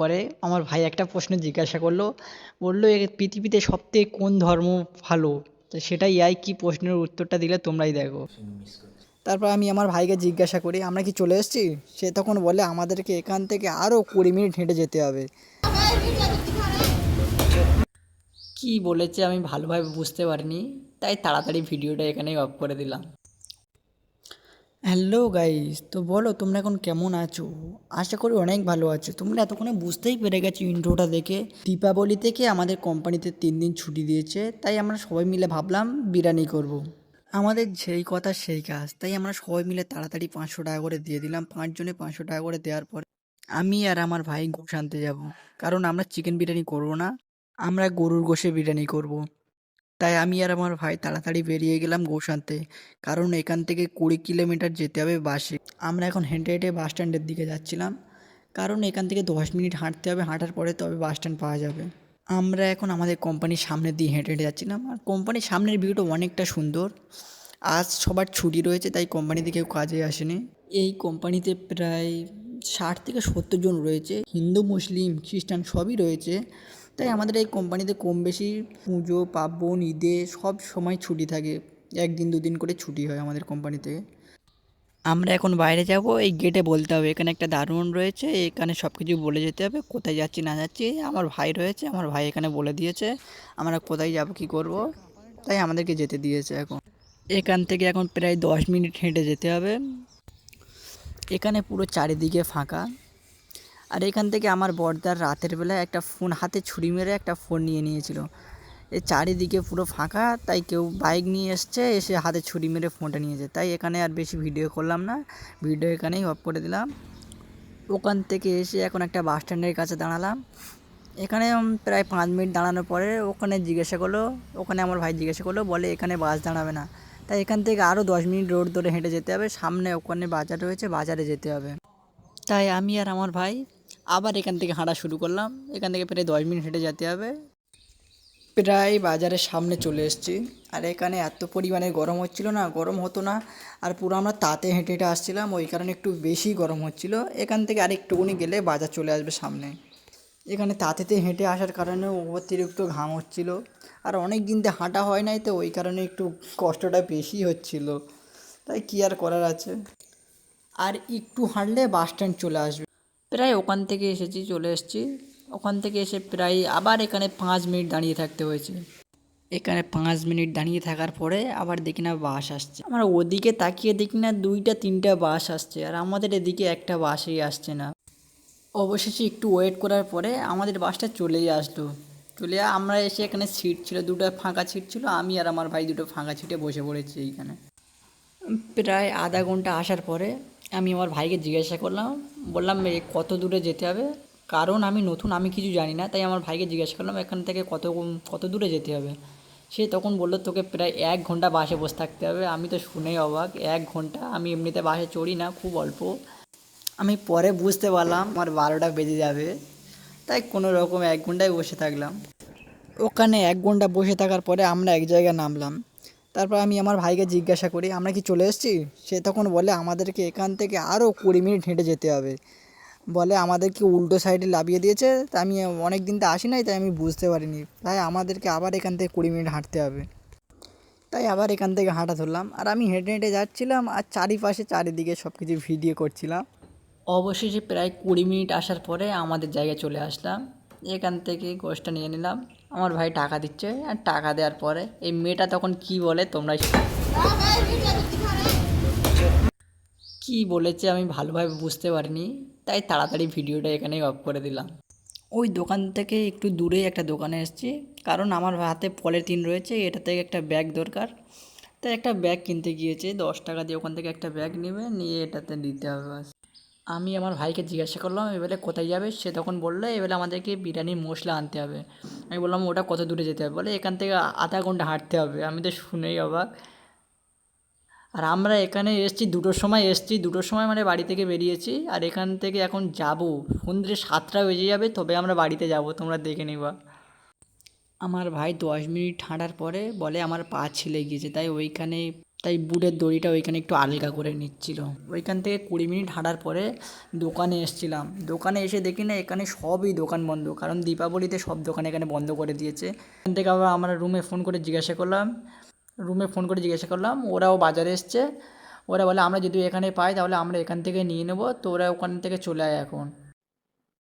পরে আমার ভাই একটা প্রশ্ন জিজ্ঞাসা করল, বলল, এ পৃথিবীতে সবথেকে কোন ধর্ম ভালো? তো সেটাই এআই কী প্রশ্নের উত্তরটা দিলে তোমরাই দেখো। তারপর আমি আমার ভাইকে জিজ্ঞাসা করি, আমরা কি চলে এসেছি? সে তখন বলে, আমাদেরকে এখান থেকে আরও কুড়ি মিনিট হেঁটে যেতে হবে। কি বলেছে আমি ভালোভাবে বুঝতে পারিনি, তাই তাড়াতাড়ি ভিডিওটা এখানেই অফ করে দিলাম। হ্যালো গাইস তো বলো, তোমরা এখন কেমন আছো? আশা করি অনেক ভালো আছো। তোমরা এতক্ষণে বুঝতেই পেরে গেছো ইন্ট্রোটা দেখে। দীপাবলি থেকে আমাদের কোম্পানিতে তিন দিন ছুটি দিয়েছে, তাই আমরা সবাই মিলে ভাবলাম বিরিয়ানি করব। আমাদের যেই কথা সেই কাজ, তাই আমরা সবাই মিলে তাড়াতাড়ি পাঁচশো টাকা করে দিয়ে দিলাম। পাঁচজনে পাঁচশো টাকা করে দেওয়ার পরে আমি আর আমার ভাই গোশ আনতে যাব। কারণ আমরা চিকেন বিরিয়ানি করব না, আমরা গরুর গোশে বিরিয়ানি করব। তাই আমি আর আমার ভাই তাড়াতাড়ি বেরিয়ে গেলাম গোশ আনতে কারণ এখান থেকে কুড়ি কিলোমিটার যেতে হবে বাসে। আমরা এখন হেঁটে হেঁটে বাস স্ট্যান্ডের দিকে যাচ্ছিলাম। কারণ এখান থেকে দশ মিনিট হাঁটতে হবে, হাঁটার পরে তবে বাস স্ট্যান্ড পাওয়া যাবে। আমরা এখন আমাদের কোম্পানির সামনে দিয়ে হেঁটে হেঁটে যাচ্ছিলাম। আর কোম্পানির সামনের ভিউটা অনেকটা সুন্দর। আজ সবার ছুটি রয়েছে, তাই কোম্পানিতে কেউ কাজে আসেনি। এই কোম্পানিতে প্রায় ষাট থেকে সত্তর জন রয়েছে। হিন্দু, মুসলিম, খ্রিস্টান সবই রয়েছে। তাই আমাদের এই কোম্পানিতে কম বেশি পুজো, পার্বণ, ঈদে সব সময় ছুটি থাকে। একদিন, দুদিন করে ছুটি হয় আমাদের কোম্পানি থেকে আমরা এখন বাইরে যাব, এই গেটে বলতে হবে। এখানে একটা দারুণ রয়েছে, এখানে সব কিছু বলে যেতে হবে, কোথায় যাচ্ছি, না যাচ্ছি। আমার ভাই রয়েছে, আমার ভাই এখানে বলে দিয়েছে, আমরা কোথায় যাব, কি করব? তাই আমাদেরকে যেতে দিয়েছে এখন। এখান থেকে এখন প্রায় দশ মিনিট হেঁটে যেতে হবে। এখানে পুরো চারিদিকে ফাঁকা। আর এখান থেকে আমার বড়দার রাতের বেলায় একটা ফোন, হাতে ছুরি মেরে একটা ফোন নিয়ে নিয়েছিল। এই চারিদিকে পুরো ফাঁকা, তাই কেউ বাইক নিয়ে এসছে, এসে হাতে ছুরি মেরে ফোনটা নিয়েছে তাই এখানে আর বেশি ভিডিও করলাম না, ভিডিও এখানেই অফ করে দিলাম। ওখান থেকে এসে এখন একটা বাস স্ট্যান্ডের কাছে দাঁড়ালাম। এখানে প্রায় পাঁচ মিনিট দাঁড়ানোর পরে ওখানে জিজ্ঞাসা করল, ওখানে আমার ভাই জিজ্ঞাসা করল, বলে এখানে বাস দাঁড়াবে না। তাই এখান থেকে আরও দশ মিনিট রোড ধরে হেঁটে যেতে হবে, সামনে ওখানে বাজার রয়েছে, বাজারে যেতে হবে। তাই আমি আর আমার ভাই আবার এখান থেকে হাঁটা শুরু করলাম। এখান থেকে প্রায় দশ মিনিট হেঁটে যেতে হবে। প্রায় বাজারের সামনে চলে এসেছি। আর এখানে এত পরিমাণে গরম হচ্ছিল না, গরম হতো না। আর পুরো আমরা তাতে হেঁটে হেঁটে আসছিলাম, ওই কারণে একটু বেশি গরম হচ্ছিল। এখান থেকে আর একটুকুনি গেলে বাজার চলে আসবে সামনে। এখানে তাঁতেতে হেঁটে আসার কারণে অতিরিক্ত ঘাম হচ্ছিল। আর অনেক দিন দিয়ে হাঁটা হয় নাই, তো ওই কারণে একটু কষ্টটা বেশি হচ্ছিল। তাই কী আর করার আছে? আর একটু হাঁটলে বাস স্ট্যান্ড চলে আসবে। প্রায় ওখান থেকে এসেছি, চলে এসেছি। ওখান থেকে এসে প্রায় আবার এখানে পাঁচ মিনিট দাঁড়িয়ে থাকতে হয়েছে। এখানে পাঁচ মিনিট দাঁড়িয়ে থাকার পরে আবার দেখি না বাস আসছে। আমার ওদিকে তাকিয়ে দেখি না, দুইটা, তিনটা বাস আসছে। আর আমাদের এদিকে একটা বাসই আসছে না। অবশেষে একটু ওয়েট করার পরে আমাদের বাসটা চলেই আসলো। চলে আমরা এসে এখানে সিট ছিল, দুটো ফাঁকা সিট ছিল। আমি আর আমার ভাই দুটো ফাঁকা সিটে বসে পড়েছি এইখানে। প্রায় আধা ঘণ্টা আসার পরে আমি আমার ভাইকে জিজ্ঞাসা করলাম, বললাম কত দূরে যেতে হবে? কারণ আমি নতুন, আমি কিছু জানি না, তাই আমার ভাইকে জিজ্ঞাসা করলাম, এখান থেকে কত কত দূরে যেতে হবে? সে তখন বলল, তোকে প্রায় এক ঘণ্টা বাসে বসে থাকতে হবে। আমি তো শুনেই অবাক, এক ঘণ্টা, আমি এমনিতে বাসে চড়ি না, খুব অল্প। আমি পরে বুঝতে পারলাম, আমার বারোটা বেজে যাবে, তাই কোনো রকম এক ঘন্টায় বসে থাকলাম। ওখানে এক ঘণ্টা বসে থাকার পরে আমরা এক জায়গায় নামলাম। তারপর আমি আমার ভাইকে জিজ্ঞাসা করি, আমরা কি চলে এসেছি? সে তখন বলে, আমাদেরকে এখান থেকে আরও কুড়ি মিনিট হেঁটে যেতে হবে। বলে, আমাদেরকে উল্টো সাইডে লাভিয়ে দিয়েছে, তা আমি অনেক দিন তো আসি নাই, তাই আমি বুঝতে পারিনি। তাই আমাদেরকে আবার এখান থেকে কুড়ি মিনিট হাঁটতে হবে। তাই আবার এখান থেকে হাঁটা ধরলাম। আর আমি হেঁটে হেঁটে যাচ্ছিলাম, আর চারিপাশে চারিদিকে সব কিছু ভিডিও করছিলাম। অবশেষে প্রায় কুড়ি মিনিট আসার পরে আমাদের জায়গায় চলে আসলাম। এখান থেকে গোষ্ঠটা নিয়ে নিলাম। আমার ভাই টাকা দিচ্ছে, আর টাকা দেওয়ার পরে এই মেয়েটা তখন কি বলে তোমরা। কি বলেছে আমি ভালোভাবে বুঝতে পারিনি, তাই তাড়াতাড়ি ভিডিওটা এখানেই অফ করে দিলাম ওই দোকান থেকে একটু দূরেই একটা দোকানে এসেছি, কারণ আমার হাতে পলিথিন রয়েছে, এটা থেকে একটা ব্যাগ দরকার তাই একটা ব্যাগ কিনতে গিয়েছে, দশ টাকা দিয়ে ওখান থেকে একটা ব্যাগ নেবে, নিয়ে এটাতে দিতে হবে। আমি আমার ভাইকে জিজ্ঞাসা করলাম, এবারে কোথায় যাবে সে তখন বলল, এবারে আমাদেরকে বিরিয়ানির মশলা আনতে হবে আমি বললাম, ওটা কত দূরে যেতে হবে? বলে, এখান থেকে আধা ঘণ্টা হাঁটতে হবে। আমি তো শুনেই অবাক। আর আমরা এখানে এসেছি দুটোর সময়, এসেছি দুটোর সময় মানে বাড়ি থেকে বেরিয়েছি। আর এখান থেকে এখন যাব। সন্ধ্যে সাতটা বেজে যাবে, তবে আমরা বাড়িতে যাব। তোমরা দেখে নিবা। আমার ভাই দশ মিনিট হাঁটার পরে বলে, আমার পা ছিলে গিয়েছে। তাই ওইখানে তাই বুটের দড়িটা ওইখানে একটু আলগা করে নিচ্ছিল। ওইখান থেকে কুড়ি মিনিট হাঁটার পরে দোকানে এসেছিলাম। দোকানে এসে দেখি না এখানে সবই দোকান বন্ধ, কারণ দীপাবলিতে সব দোকান এখানে বন্ধ করে দিয়েছে। এখান থেকে আবার আমরা রুমে ফোন করে জিজ্ঞাসা করলাম, রুমে ফোন করে জিজ্ঞাসা করলাম, ওরাও বাজারে এসছে। ওরা বলে, আমরা যদি এখানে পাই তাহলে আমরা এখান থেকে নিয়ে নেব, তো ওরা ওখান থেকে চলে আয় এখন।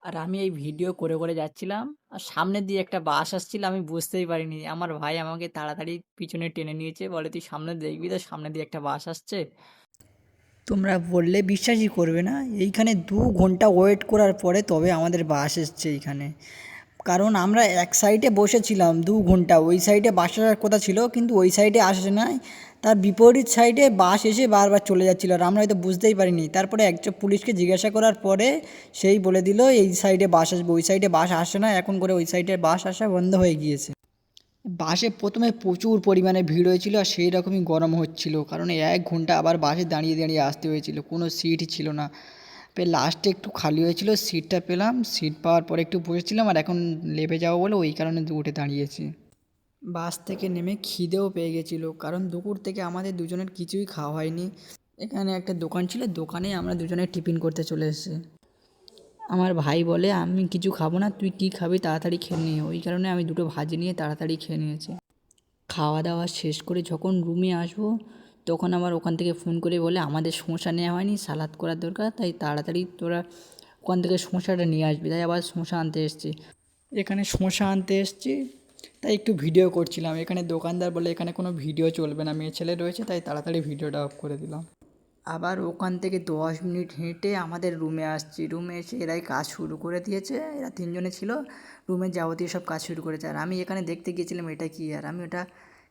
আর আমি এই ভিডিও করে করে যাচ্ছিলাম। আর সামনে দিয়ে একটা বাস আসছিল, আমি বুঝতেই পারিনি। আমার ভাই আমাকে তাড়াতাড়ি পিছনে টেনে নিয়েছে, বলে, তুই সামনে দেখবি তো সামনে দিয়ে একটা বাস আসছে। তোমরা বললে, বিশ্বাসই করবে না। এইখানে দু ঘণ্টা ওয়েট করার পরে তবে আমাদের বাস এসছে এইখানে। কারণ আমরা এক সাইডে বসেছিলাম দু ঘণ্টা, ওই সাইডে বাস আসার কথা ছিল, কিন্তু ওই সাইডে আসে নাই। তার বিপরীত সাইডে বাস এসে বারবার চলে যাচ্ছিল আর আমরা হয়তো বুঝতেই পারিনি। তারপরে একজন পুলিশকে জিজ্ঞাসা করার পরে সেই বলে দিল, এই সাইডে বাস আসবে, ওই সাইডে বাস আসে না, এখন করে ওই সাইডে বাস আসা বন্ধ হয়ে গিয়েছে। বাসে প্রথমে প্রচুর পরিমাণে ভিড় হয়েছিল আর সেই রকমই গরম হচ্ছিল, কারণ এক ঘণ্টা আবার বাসে দাঁড়িয়ে দাঁড়িয়ে আসতে হয়েছিল, কোনো সিটই ছিল না। লাস্টে একটু খালি হয়েছিল সিটটা পেলাম সিট পাওয়ার পরে একটু বসেছিলাম আর এখন লেবে যাব বলে ওই কারণে উঠে দাঁড়িয়েছি। বাস থেকে নেমে খিদেও পেয়ে গেছিল, কারণ দুপুর থেকে আমাদের দুজনের কিছুই খাওয়া হয়নি। এখানে একটা দোকান ছিল, দোকানে আমরা দুজনে টিফিন করতে চলে এসেছি। আমার ভাই বলে, আমি কিছু খাব না, তুই কী খাবি তাড়াতাড়ি খেয়ে নিয়ে ওই কারণে আমি দুটো ভাজি নিয়ে তাড়াতাড়ি খেয়ে নিয়েছি। খাওয়া দাওয়া শেষ করে যখন রুমে আসব, তখন আবার ওখান থেকে ফোন করে বলে, আমাদের সমস্যা নেওয়া হয়নি, সালাদ করার দরকার, তাই তাড়াতাড়ি তোরা ওখান থেকে সমস্যাটা নিয়ে আসবি। তাই আবার সমস্যা আনতে এসেছি। এখানে সমস্যা আনতে এসেছি তাই একটু ভিডিও করছিলাম। এখানে দোকানদার বলে এখানে কোনো ভিডিও চলবে না, মেয়ে ছেলে রয়েছে, তাই তাড়াতাড়ি ভিডিওটা অফ করে দিলাম। আবার ওখান থেকে দশ মিনিট হেঁটে আমাদের রুমে আসছি। রুমে এসে এরাই কাজ শুরু করে দিয়েছে। এরা তিনজনে ছিল। রুমের যাবতীয় সব কাজ শুরু করেছে। আর আমি এখানে দেখতে গিয়েছিলাম এটা কি, আর আমি ওটা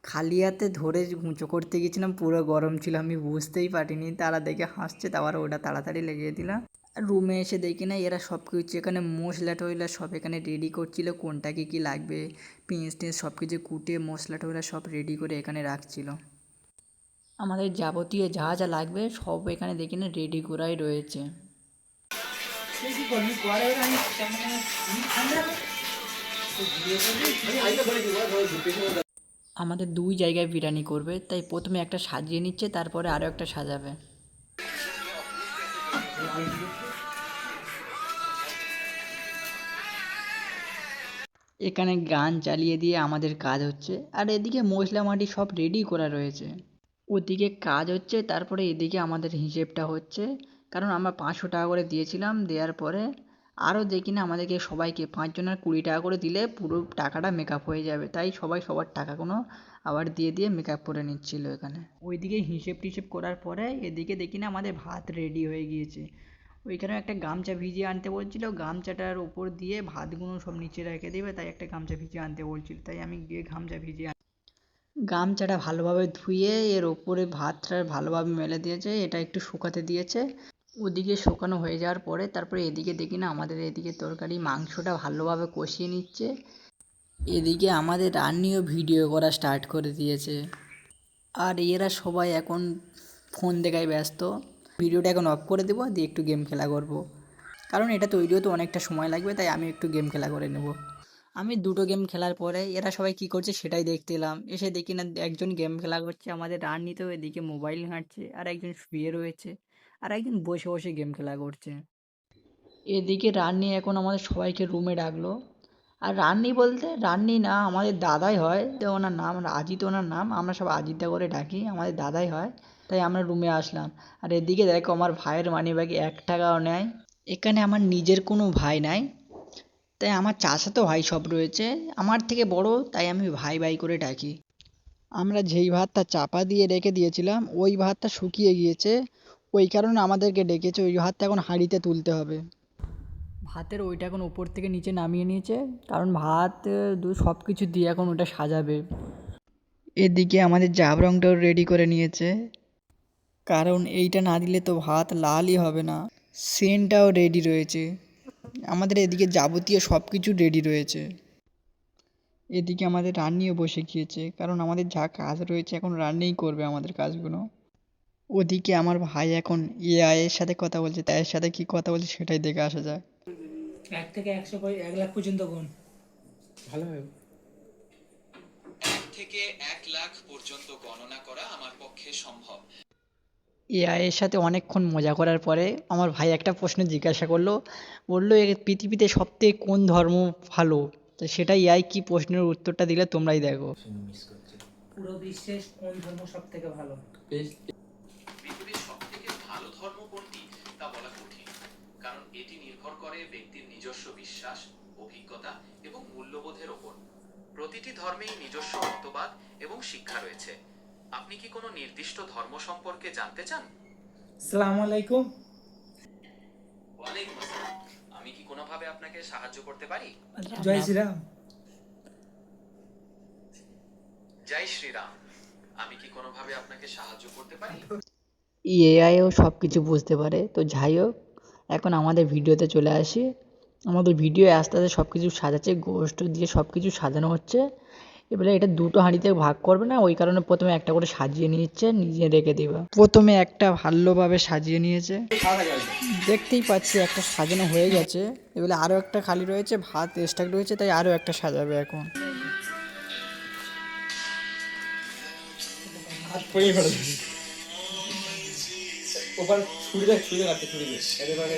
খালি হাতে ধরে গুঁচো করতে গেছিলাম পুরো গরম ছিল, আমি বুঝতেই পারিনি। তারা দেখে হাসছে, তারপর ওটা তাড়াতাড়ি লেগিয়ে দিলাম। রুমে এসে দেখি না এরা সব কিছু এখানে মশলা টশলা সব এখানে রেডি করছিল কোনটা কী কী লাগবে পেঁয়াজ টেঁয়াজ সব কিছু কুটে মশলা টশলা সব রেডি করে এখানে রাখছিল। আমাদের যাবতীয় যা যা লাগবে সব এখানে দেখি না রেডি করাই রয়েছে। আমাদের দুই জায়গায় বিরিয়ানি করবে তাই প্রথমে একটা সাজিয়ে নিচ্ছে তারপরে আরও একটা সাজাবে। এখানে গান চালিয়ে দিয়ে আমাদের কাজ হচ্ছে, আর এদিকে মশলা মাটি সব রেডি করা রয়েছে। ওদিকে কাজ হচ্ছে, তারপরে এদিকে আমাদের হিসেবটা হচ্ছে, কারণ আমরা পাঁচশো টাকা করে দিয়েছিলাম, দেওয়ার পরে আরও দেখি না, আমাদেরকে সবাইকে পাঁচজনের কুড়ি টাকা করে দিলে পুরো টাকাটা মেকআপ হয়ে যাবে। তাই সবাই সবার টাকাগুলো আবার দিয়ে দিয়ে মেকআপ করে নিচ্ছিল এখানে। ওইদিকে হিসেব টিসেব করার পরে এদিকে দেখি না আমাদের ভাত রেডি হয়ে গিয়েছে। ওইখানে একটা গামছা ভিজিয়ে আনতে বলছিল, গামছাটার উপর দিয়ে ভাতগুলো সব নিচে রেখে দেবে, তাই একটা গামছা ভিজিয়ে আনতে বলছিল, তাই আমি গিয়ে গামছা ভিজিয়ে আন- গামছাটা ভালোভাবে ধুয়ে এর ওপরে ভাতটা ভালোভাবে মেলে দিয়েছে, এটা একটু শুকাতে দিয়েছে। ওদিকে শুকানো হয়ে যাওয়ার পরে তারপরে এদিকে দেখি না আমাদের এদিকে তরকারি মাংসটা ভালোভাবে কষিয়ে নিচ্ছে। এদিকে আমাদের রান্নিও ভিডিও করা স্টার্ট করে দিয়েছে। আর এরা সবাই এখন ফোন দেখায় ব্যস্ত। ভিডিওটা এখন অফ করে দেবো, দিয়ে একটু গেম খেলা করব। কারণ এটা তৈরি হতে অনেকটা সময় লাগবে, তাই আমি একটু গেম খেলা করে নেব। আমি দুটো গেম খেলার পরে এরা সবাই কি করছে সেটাই দেখতে এলাম। এসে দেখি না একজন গেম খেলা করছে, আমাদের রান্নি তো এদিকে মোবাইল ঘাঁটছে, আর একজন শুয়ে রয়েছে। আর একজন বসে বসে গেম খেলা করছে। এদিকে রান্নি এখন আমাদের সবাইকে রুমে ডাকলো। আর রান্নি বলতে, রান্নি না, আমাদের দাদাই হয়। তো ওনার নাম আজিত ওনার নাম, আমরা সব আজিতদা করে ডাকি, আমাদের দাদাই হয়। তাই আমরা রুমে আসলাম। আর এদিকে দেখো আমার ভাইয়ের মানি ব্যাগে এক টাকাও নেয়। এখানে আমার নিজের কোনো ভাই নাই। তাই আমার চাচাতো ভাই সব রয়েছে। আমার থেকে বড়, তাই আমি ভাই ভাই করে ডাকি। আমরা যেই ভাতটা চাপা দিয়ে রেখে দিয়েছিলাম, ওই ভাতটা শুকিয়ে গিয়েছে। ওই কারণে আমাদেরকে ডেকেছে ওই ভাতটা এখন হাঁড়িতে তুলতে হবে। ভাতের ওইটা এখন উপর থেকে নিচে নামিয়ে নিয়েছে কারণ ভাত দু সব কিছু দিয়ে এখন ওটা সাজাবে। এদিকে আমাদের জাবরংটাও রেডি করে নিয়েছে। কারণ এইটা না দিলে তো ভাত লালই হবে না। সেন্টটাও রেডি রয়েছে। আমাদের এদিকে যাবতীয় সব কিছু রেডি রয়েছে। এদিকে আমাদের রান্নিও বসে গিয়েছে কারণ আমাদের যা কাজ রয়েছে এখন রান্নিই করবে আমাদের কাজগুলো। ওদিকে আমার ভাই এখন এআই এর সাথে কথা বলছে তাই এর সাথে কি কথা বলছে সেটাই দেখে আসা যায় এক থেকে একশো এক লাখ পর্যন্ত গুণ। ভালো হবে থেকে এক লাখ পর্যন্ত গণনা করা আমার পক্ষে সম্ভব। এআই এর সাথে অনেকক্ষণ মজা করার পরে আমার ভাই একটা প্রশ্ন জিজ্ঞাসা করল বলল এ পৃথিবীতে সবথেকে কোন ধর্ম ভালো? তো সেটা এআই কি প্রশ্নের উত্তরটা দিলে তোমরাই দেখো। পুরো বিশ্বে কোন ধর্ম সব থেকে ভালো পৃথিবীর সবথেকে ভালো ধর্ম কোনটি তা বলা কঠিন। কারণ এটি নির্ভর করে ব্যক্তির নিজস্ব বিশ্বাস অভিজ্ঞতা এবং মূল্যবোধের ওপর। প্রতিটি ধর্মেই নিজস্ব মতবাদ এবং শিক্ষা রয়েছে। আপনি কি কোনো নির্দিষ্ট ধর্ম সম্পর্কে জানতে চান? সালাম আলাইকুম। ওয়ালাইকুম আসসালাম। আমি কি কোনোভাবে আপনাকে সাহায্য করতে পারি? জয় শ্রীরাম। জয় শ্রীরাম। আমি কি কোনোভাবে আপনাকে সাহায্য করতে পারি? এআইও সব কিছু বুঝতে পারে। তো যাই হোক, এখন আমাদের ভিডিওতে চলে আসি। আমাদের ভিডিও আস্তে আস্তে সব কিছু সাজাচ্ছে গোষ্ঠ দিয়ে সব কিছু সাজানো হচ্ছে। এবারে এটা দুটো হাঁড়িতে ভাগ করবে না, ওই কারণে প্রথমে একটা করে সাজিয়ে নিচ্ছে, নিজে রেখে দিবা। প্রথমে একটা ভালোভাবে সাজিয়ে নিয়েছে। দেখতেই পাচ্ছি একটা সাজানো হয়ে গেছে। এবারে আরও একটা খালি রয়েছে, ভাত স্টাক রয়েছে, তাই আরও একটা সাজাবে এখন। হাত ওপার ছুরি দেখ ছুরি কাটতে ছুরি দিয়ে এদের পারে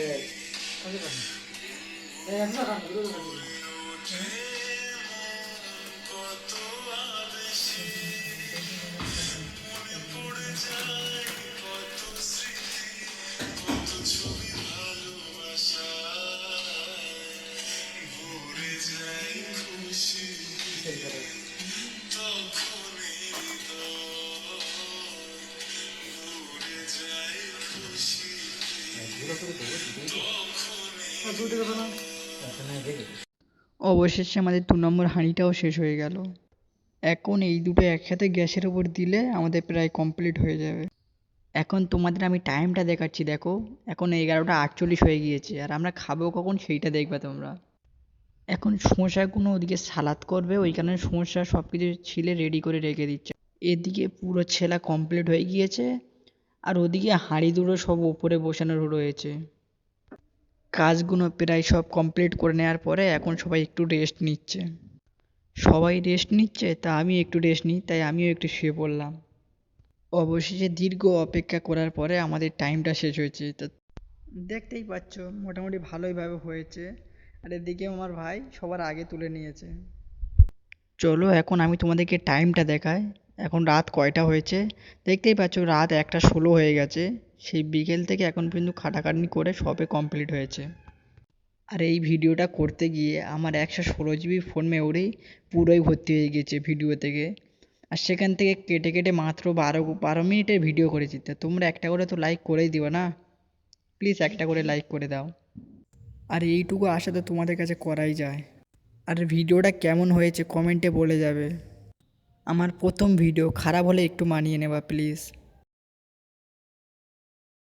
অবশেষে আমাদের দু নম্বর হাঁড়িটাও শেষ হয়ে গেল। এখন এই দুটো একসাথে গ্যাসের ওপর দিলে আমাদের প্রায় কমপ্লিট হয়ে যাবে। এখন তোমাদের আমি টাইমটা দেখাচ্ছি, দেখো। এখন এগারোটা আটচল্লিশ হয়ে গিয়েছে, আর আমরা খাব কখন সেইটা দেখবে তোমরা। এখন সমস্যাগুলো ওদিকে সালাদ করবে ওই কারণে সমস্যা সব কিছু ছিলে রেডি করে রেখে দিচ্ছে। এদিকে পুরো ছেলা কমপ্লিট হয়ে গিয়েছে, আর ওদিকে হাঁড়ি দুটো সব ওপরে বসানো রয়েছে। কাজগুলো প্রায় সব কমপ্লিট করে নেওয়ার পরে এখন সবাই একটু রেস্ট নিচ্ছে। সবাই রেস্ট নিচ্ছে, তা আমি একটু রেস্ট নিই, তাই আমিও একটু শুয়ে পড়লাম। অবশেষে দীর্ঘ অপেক্ষা করার পরে আমাদের টাইমটা শেষ হয়েছে। তা দেখতেই পাচ্ছ, মোটামুটি ভালোইভাবে হয়েছে। আর এদিকে আমার ভাই সবার আগে তুলে নিয়েছে। চলো এখন আমি তোমাদেরকে টাইমটা দেখাই। এখন রাত কয়টা হয়েছে? দেখতেই পাচ্ছ, রাত একটা ষোলো হয়ে গেছে। সেই বিকেল থেকে এখন পর্যন্ত খাটাখাটনি করে সবে কমপ্লিট হয়েছে। আর এই ভিডিওটা করতে গিয়ে আমার একশো ষোলো জিবি ফোন মেমোরি পুরোই ভর্তি হয়ে গিয়েছে ভিডিও থেকে। আর সেখান থেকে কেটে কেটে মাত্র বারো বারো মিনিটের ভিডিও করেছি। তা তোমরা একটা করে তো লাইক করেই দিও না? প্লিজ একটা করে লাইক করে দাও। আর এইটুকু আশা তো তোমাদের কাছে করাই যায়। আর ভিডিওটা কেমন হয়েছে কমেন্টে বলে যাবে। আমার প্রথম ভিডিও খারাপ হলে একটু মানিয়ে নেবা প্লিজ